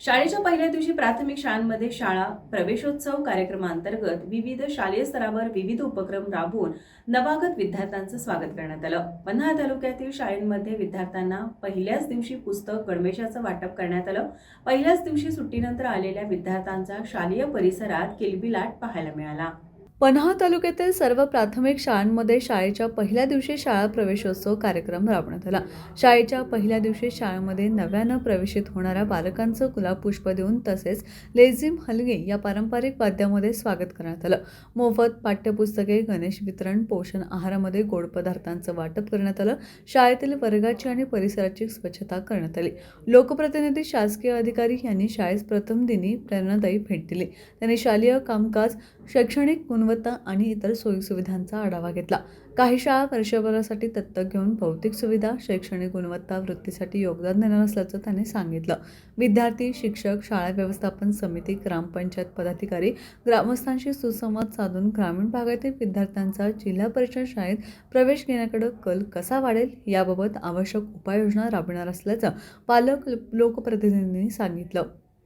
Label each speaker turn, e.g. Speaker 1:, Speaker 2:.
Speaker 1: शाळेच्या पहिल्या दिवशी प्राथमिक शाळांमध्ये शाळा प्रवेशोत्सव कार्यक्रमांतर्गत विविध शालेय स्तरावर विविध उपक्रम राबवून नवागत विद्यार्थ्यांचं स्वागत करण्यात आलं. पन्हाळ तालुक्यातील शाळेंमध्ये विद्यार्थ्यांना पहिल्याच दिवशी पुस्तक गणवेशाचं वाटप करण्यात आलं. पहिल्याच दिवशी सुट्टीनंतर आलेल्या विद्यार्थ्यांचा शालेय परिसरात किलबिलाट पाहायला मिळाला.
Speaker 2: पन्हाळ तालुक्यातील सर्व प्राथमिक शाळांमध्ये शाळेच्या पहिल्या दिवशी शाळा प्रवेशोत्सव कार्यक्रम राबवण्यात आला. शाळेच्या पहिल्या दिवशी शाळेमध्ये नव्यानं प्रवेशित होणाऱ्या बालकांचं गुलाबपुष्प देऊन तसेच लेझिम हलगे या पारंपरिक वाद्यामध्ये स्वागत करण्यात आलं. मोफत पाठ्यपुस्तके गणेश वितरण पोषण आहारामध्ये गोड पदार्थांचं वाटप करण्यात आलं. शाळेतील वर्गाची आणि परिसराची स्वच्छता करण्यात आली. लोकप्रतिनिधी शासकीय अधिकारी यांनी शाळेस प्रथम दिनी प्रेरणादायी भेट दिली. त्यांनी शालेय कामकाज शैक्षणिक गुणवत्ता आणि इतर सोयीसुविधांचा आढावा घेतला. काही शाळा वर्षभरासाठी दत्तक घेऊन भौतिक सुविधा शैक्षणिक गुणवत्ता वृत्तीसाठी योगदान देणार असल्याचं त्यांनी सांगितलं. विद्यार्थी शिक्षक शाळा व्यवस्थापन समिती ग्रामपंचायत पदाधिकारी ग्रामस्थांशी सुसंवाद साधून ग्रामीण भागातील विद्यार्थ्यांचा जिल्हा परिषद शाळेत प्रवेश घेण्याकडे कल कसा वाढेल याबाबत आवश्यक उपाययोजना राबविणार असल्याचं पालक लोकप्रतिनिधींनी सांगितलं.